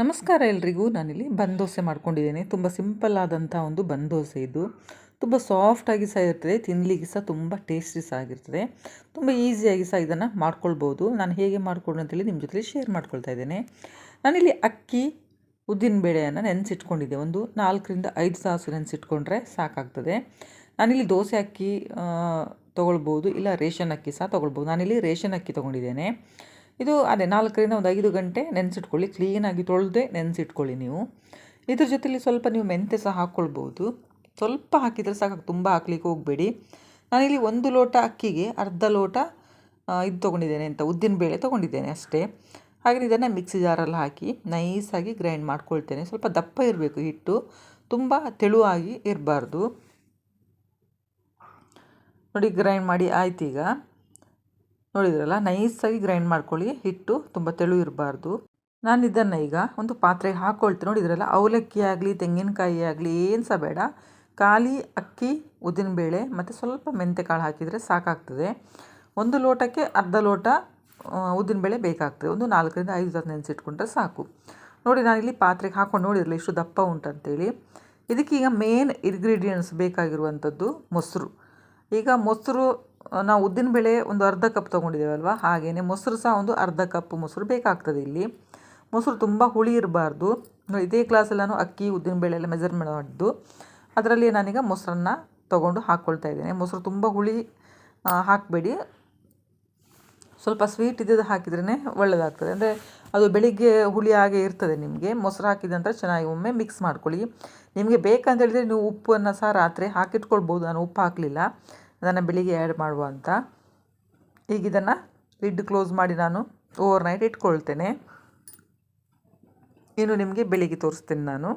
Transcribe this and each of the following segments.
ನಮಸ್ಕಾರ ಎಲ್ರಿಗೂ. ನಾನಿಲ್ಲಿ ಬಂದೋಸೆ ದೋಸೆ ಮಾಡ್ಕೊಂಡಿದ್ದೇನೆ. ತುಂಬ ಸಿಂಪಲ್ ಆದಂಥ ಒಂದು ಬಂದೋಸೆ ದೋಸೆ ಇದು. ತುಂಬ ಸಾಫ್ಟಾಗಿ ಸಹ ಇರ್ತದೆ ತಿನ್ನಲಿಕ್ಕೆ ಸಹ ತುಂಬ ಟೇಸ್ಟಿ ಸಹ ಆಗಿರ್ತದೆ ತುಂಬ ಈಸಿಯಾಗಿ ಸಹ ಇದನ್ನು ಮಾಡ್ಕೊಳ್ಬೋದು. ನಾನು ಹೇಗೆ ಮಾಡ್ಕೊಂಡು ಅಂತೇಳಿ ನಿಮ್ಮ ಜೊತೆ ಶೇರ್ ಮಾಡ್ಕೊಳ್ತಾ ಇದ್ದೇನೆ. ನಾನಿಲ್ಲಿ ಅಕ್ಕಿ, ಉದ್ದಿನಬೇಳೆಯನ್ನು ನೆನೆಸಿಟ್ಕೊಂಡಿದ್ದೆ. ಒಂದು ನಾಲ್ಕರಿಂದ ಐದು ತಾಸು ನೆನೆಸಿಟ್ಕೊಂಡ್ರೆ ಸಾಕಾಗ್ತದೆ. ನಾನಿಲ್ಲಿ ದೋಸೆ ಅಕ್ಕಿ ತೊಗೊಳ್ಬೋದು. ಇಲ್ಲ ರೇಷನ್ ಅಕ್ಕಿ ಸಹ ತೊಗೊಳ್ಬೋದು. ನಾನಿಲ್ಲಿ ರೇಷನ್ ಅಕ್ಕಿ ತೊಗೊಂಡಿದ್ದೇನೆ. ಇದು ಅದೇ ನಾಲ್ಕರಿಂದ ಒಂದು ಐದು ಗಂಟೆ ನೆನೆಸಿಟ್ಕೊಳ್ಳಿ ಕ್ಲೀನಾಗಿ ತೊಳೆದೇ ನೆನೆಸಿಟ್ಕೊಳ್ಳಿ ನೀವು. ಇದ್ರ ಜೊತೆಲಿ ಸ್ವಲ್ಪ ನೀವು ಮೆಂತ್ಯ ಸಹ ಹಾಕ್ಕೊಳ್ಬೋದು. ಸ್ವಲ್ಪ ಹಾಕಿದರೆ ಸಾಕು ತುಂಬ ಹಾಕ್ಲಿಕ್ಕೆ ಹೋಗಬೇಡಿ. ನಾನಿಲ್ಲಿ ಒಂದು ಲೋಟ ಅಕ್ಕಿಗೆ ಅರ್ಧ ಲೋಟ ಇದು ತೊಗೊಂಡಿದ್ದೇನೆ ಅಂತ, ಉದ್ದಿನ ಬೇಳೆ ತೊಗೊಂಡಿದ್ದೇನೆ ಅಷ್ಟೇ. ಹಾಗೆ ಇದನ್ನು ಮಿಕ್ಸಿ ಜಾರಲ್ಲಿ ಹಾಕಿ ನೈಸಾಗಿ ಗ್ರೈಂಡ್ ಮಾಡ್ಕೊಳ್ತೇನೆ. ಸ್ವಲ್ಪ ದಪ್ಪ ಇರಬೇಕು ಹಿಟ್ಟು, ತುಂಬ ತೆಳುವಾಗಿ ಇರಬಾರ್ದು. ನೋಡಿ, ಗ್ರೈಂಡ್ ಮಾಡಿ ಆಯ್ತು ಈಗ ನೋಡಿದ್ರಲ್ಲ, ನೈಸಾಗಿ ಗ್ರೈಂಡ್ ಮಾಡ್ಕೊಳ್ಳಿ, ಹಿಟ್ಟು ತುಂಬ ತೆಳು ಇರಬಾರ್ದು. ನಾನು ಇದನ್ನು ಈಗ ಒಂದು ಪಾತ್ರೆಗೆ ಹಾಕ್ಕೊಳ್ತೀನಿ ನೋಡಿದ್ರಲ್ಲ, ಅವಲಕ್ಕಿ ಆಗಲಿ, ತೆಂಗಿನಕಾಯಿ ಆಗಲಿ, ಏನು ಸಹ ಬೇಡ. ಖಾಲಿ ಅಕ್ಕಿ, ಉದ್ದಿನಬೇಳೆ ಮತ್ತು ಸ್ವಲ್ಪ ಮೆಂತೆಕಾಳು ಹಾಕಿದರೆ ಸಾಕಾಗ್ತದೆ. ಒಂದು ಲೋಟಕ್ಕೆ ಅರ್ಧ ಲೋಟ ಉದ್ದಿನಬೇಳೆ ಬೇಕಾಗ್ತದೆ. ಒಂದು ನಾಲ್ಕರಿಂದ ಐದು ತಾಸು ನೆನೆಸಿಟ್ಕೊಂಡ್ರೆ ಸಾಕು. ನೋಡಿ, ನಾನು ಇಲ್ಲಿ ಪಾತ್ರೆಗೆ ಹಾಕ್ಕೊಂಡು ನೋಡಿದ್ರಲ್ಲ, ಇಷ್ಟು ದಪ್ಪ ಉಂಟಂತೇಳಿ. ಇದಕ್ಕೀಗ ಮೇನ್ ಇಂಗ್ರೀಡಿಯೆಂಟ್ಸ್ ಬೇಕಾಗಿರುವಂಥದ್ದು ಮೊಸರು. ಈಗ ಮೊಸರು ನಾವು ಉದ್ದಿನಬೇಳೆ ಒಂದು ಅರ್ಧ ಕಪ್ ತೊಗೊಂಡಿದ್ದೇವಲ್ವ? ಹಾಗೆಯೇ ಮೊಸರು ಸಹ ಒಂದು ಅರ್ಧ ಕಪ್ ಮೊಸರು ಬೇಕಾಗ್ತದೆ ಇಲ್ಲಿ. ಮೊಸರು ತುಂಬ ಹುಳಿ ಇರಬಾರ್ದು. ಇದೇ ಕ್ಲಾಸಲ್ಲಿ ನಾನು ಅಕ್ಕಿ ಉದ್ದಿನಬೇಳೆ ಎಲ್ಲ ಮೆಜರ್ಮೆಂಟ್ ಮಾಡಿದ್ದು. ಅದರಲ್ಲಿ ನಾನೀಗ ಮೊಸರನ್ನು ತೊಗೊಂಡು ಹಾಕ್ಕೊಳ್ತಾ ಇದ್ದೇನೆ. ಮೊಸರು ತುಂಬ ಹುಳಿ ಹಾಕಬೇಡಿ. ಸ್ವಲ್ಪ ಸ್ವೀಟ್ ಇದ್ದದ್ದು ಹಾಕಿದ್ರೇ ಒಳ್ಳೆಯದಾಗ್ತದೆ ಅಂದರೆ ಅದು ಬೆಳಿಗ್ಗೆ ಹುಳಿ ಹಾಗೆ ಇರ್ತದೆ ನಿಮಗೆ. ಮೊಸರು ಹಾಕಿದ ನಂತರ ಚೆನ್ನಾಗಿ ಒಮ್ಮೆ ಮಿಕ್ಸ್ ಮಾಡ್ಕೊಳ್ಳಿ. ನಿಮಗೆ ಬೇಕಂತ ಹೇಳಿದರೆ ನೀವು ಉಪ್ಪನ್ನು ಸಹ ರಾತ್ರಿ ಹಾಕಿಟ್ಕೊಳ್ಬೋದು. ನಾನು ಉಪ್ಪು ಹಾಕಲಿಲ್ಲ. ಅದನ್ನು ಬೆಳಿಗ್ಗೆ ಆ್ಯಡ್ ಮಾಡುವ ಅಂತ. ಈಗ ಇದನ್ನು ಲಿಡ್ ಕ್ಲೋಸ್ ಮಾಡಿ ನಾನು ಓವರ್ ನೈಟ್ ಇಟ್ಕೊಳ್ತೇನೆ. ಇನ್ನು ನಿಮಗೆ ಬೆಳಿಗ್ಗೆ ತೋರಿಸ್ತೇನೆ ನಾನು.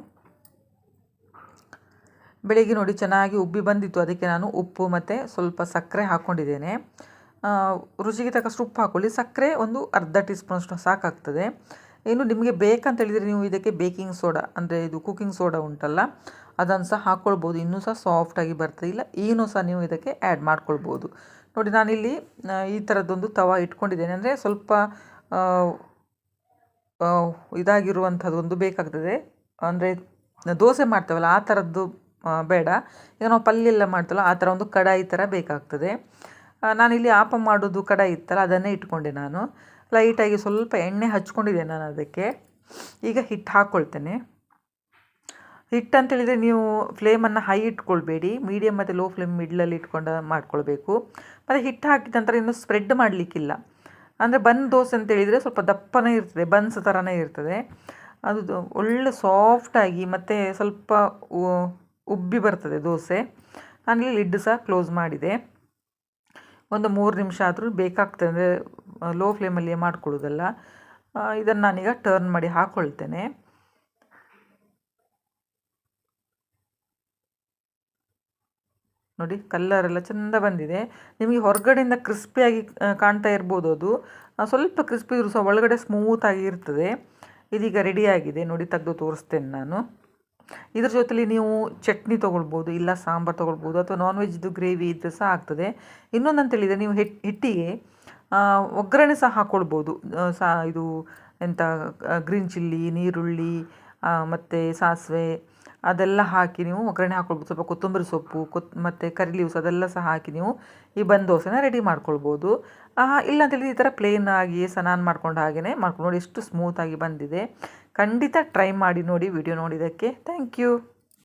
ಬೆಳಿಗ್ಗೆ ನೋಡಿ ಚೆನ್ನಾಗಿ ಉಬ್ಬಿ ಬಂದಿತ್ತು. ಅದಕ್ಕೆ ನಾನು ಉಪ್ಪು ಮತ್ತು ಸ್ವಲ್ಪ ಸಕ್ಕರೆ ಹಾಕ್ಕೊಂಡಿದ್ದೇನೆ ರುಚಿಗೆ ತಕ್ಕಷ್ಟು ಉಪ್ಪು ಹಾಕ್ಕೊಳ್ಳಿ ಸಕ್ಕರೆ ಒಂದು ಅರ್ಧ ಟೀ ಸ್ಪೂನಷ್ಟು ಸಾಕಾಗ್ತದೆ. ಇನ್ನು ನಿಮಗೆ ಬೇಕಂತ ಹೇಳಿದರೆ ನೀವು ಇದಕ್ಕೆ ಬೇಕಿಂಗ್ ಸೋಡಾ, ಅಂದರೆ ಇದು ಕುಕ್ಕಿಂಗ್ ಸೋಡಾ ಉಂಟಲ್ಲ, ಅದನ್ನು ಸಹ ಹಾಕ್ಕೊಳ್ಬೋದು. ಇನ್ನೂ ಸಹ ಸಾಫ್ಟಾಗಿ ಬರ್ತದೆ ಇಲ್ಲ. ಏನೂ ಸಹ ನೀವು ಇದಕ್ಕೆ ಆ್ಯಡ್ ಮಾಡ್ಕೊಳ್ಬೋದು. ನೋಡಿ, ನಾನಿಲ್ಲಿ ಈ ಥರದ್ದೊಂದು ತವ ಇಟ್ಕೊಂಡಿದ್ದೇನೆ. ಅಂದರೆ ಸ್ವಲ್ಪ ಇದಾಗಿರುವಂಥದ್ದು ಒಂದು ಬೇಕಾಗ್ತದೆ. ಅಂದರೆ ದೋಸೆ ಮಾಡ್ತೇವಲ್ಲ, ಆ ಥರದ್ದು ಬೇಡ. ಈಗ ನಾವು ಪಲ್ಯ ಎಲ್ಲ ಮಾಡ್ತೇವಲ್ಲ, ಆ ಥರ ಒಂದು ಕಡಾಯಿ ಥರ ಬೇಕಾಗ್ತದೆ. ನಾನಿಲ್ಲಿ ಆಪ ಮಾಡೋದು ಕಡಾಯಿ ಇತ್ತಲ್ಲ, ಅದನ್ನೇ ಇಟ್ಕೊಂಡೆ ನಾನು. ಲೈಟಾಗಿ ಸ್ವಲ್ಪ ಎಣ್ಣೆ ಹಚ್ಕೊಂಡಿದ್ದೆ ನಾನು ಅದಕ್ಕೆ. ಈಗ ಹಿಟ್ಟು ಹಾಕ್ಕೊಳ್ತೇನೆ ಹಿಟ್ಟು ಅಂತೇಳಿದರೆ ನೀವು ಫ್ಲೇಮನ್ನು ಹೈ ಇಟ್ಕೊಳ್ಬೇಡಿ. ಮೀಡಿಯಮ್ ಮತ್ತು ಲೋ ಫ್ಲೇಮ್ ಮಿಡ್ಲಲ್ಲಿ ಇಟ್ಕೊಂಡು ಮಾಡ್ಕೊಳ್ಬೇಕು. ಮತ್ತು ಹಿಟ್ಟು ಹಾಕಿದ ನಂತರ ಇನ್ನು ಸ್ಪ್ರೆಡ್ ಮಾಡಲಿಕ್ಕಿಲ್ಲ. ಅಂದರೆ ಬನ್ ದೋಸೆ ಅಂತೇಳಿದರೆ ಸ್ವಲ್ಪ ದಪ್ಪನೇ ಇರ್ತದೆ, ಬನ್ಸ್ ಥರನೇ ಇರ್ತದೆ. ಅದು ಒಳ್ಳೆ ಸಾಫ್ಟಾಗಿ ಮತ್ತು ಸ್ವಲ್ಪ ಉಬ್ಬಿ ಬರ್ತದೆ ದೋಸೆ. ನಾನಿಲ್ಲಿ ಲಿಡ್ ಸಹ ಕ್ಲೋಸ್ ಮಾಡಿದೆ. ಒಂದು ಮೂರು ನಿಮಿಷ ಆದರೂ ಬೇಕಾಗ್ತದೆ. ಅಂದರೆ ಲೋ ಫ್ಲೇಮಲ್ಲಿ ಮಾಡ್ಕೊಳ್ಳೋದಲ್ಲ. ಇದನ್ನು ನಾನೀಗ ಟರ್ನ್ ಮಾಡಿ ಹಾಕ್ಕೊಳ್ತೇನೆ ನೋಡಿ ಕಲ್ಲರೆಲ್ಲ ಚೆಂದ ಬಂದಿದೆ. ನಿಮಗೆ ಹೊರಗಡೆಯಿಂದ ಕ್ರಿಸ್ಪಿಯಾಗಿ ಕಾಣ್ತಾ ಇರ್ಬೋದು ಅದು. ಸ್ವಲ್ಪ ಕ್ರಿಸ್ಪಿ ಇದ್ರು ಸಹ ಒಳಗಡೆ ಸ್ಮೂತಾಗಿ ಇರ್ತದೆ. ಇದೀಗ ರೆಡಿಯಾಗಿದೆ ನೋಡಿ, ತೆಗೆದು ತೋರಿಸ್ತೇನೆ ನಾನು. ಇದ್ರ ಜೊತೆಲಿ ನೀವು ಚಟ್ನಿ ತೊಗೊಳ್ಬೋದು, ಇಲ್ಲ ಸಾಂಬಾರು ತೊಗೊಳ್ಬೋದು, ಅಥವಾ ನಾನ್ ವೆಜ್ದು ಗ್ರೇವಿ ಇದ್ದರೆ ಸಹ ಆಗ್ತದೆ. ಇನ್ನೊಂದು ಅಂತೇಳಿದರೆ ನೀವು ಹಿಟ್ಟಿಗೆ ಒಗ್ಗರಣೆ ಸಹ ಹಾಕ್ಕೊಳ್ಬೋದು ಸಾ, ಇದು ಎಂಥ ಗ್ರೀನ್ ಚಿಲ್ಲಿ ನೀರುಳ್ಳಿ ಮತ್ತು ಸಾಸಿವೆ, ಅದೆಲ್ಲ ಹಾಕಿ ನೀವು ಒಗ್ಗರಣೆ ಹಾಕ್ಕೊಳ್ಬೋದು ಸ್ವಲ್ಪ ಕೊತ್ತಂಬರಿ ಸೊಪ್ಪು, ಕೊತ್, ಮತ್ತು ಕರಿ ಲೀವ್ಸ್ ಅದೆಲ್ಲ ಸಹ ಹಾಕಿ ನೀವು ಈ ಬಂದ್ ದೋಸೆನ ರೆಡಿ ಮಾಡ್ಕೊಳ್ಬೋದು. ಇಲ್ಲ ಅಂತೇಳಿ ಈ ಥರ ಪ್ಲೇನ್ ಆಗಿ ಸಹ ನಾನು ಮಾಡ್ಕೊಂಡು ಹಾಗೆಯೇ ಮಾಡ್ಕೊಂಡು ನೋಡಿ ಎಷ್ಟು ಸ್ಮೂತಾಗಿ ಬಂದಿದೆ. ಖಂಡಿತ ಟ್ರೈ ಮಾಡಿ ನೋಡಿ ವಿಡಿಯೋ ನೋಡಿದ್ದಕ್ಕೆ. Thank you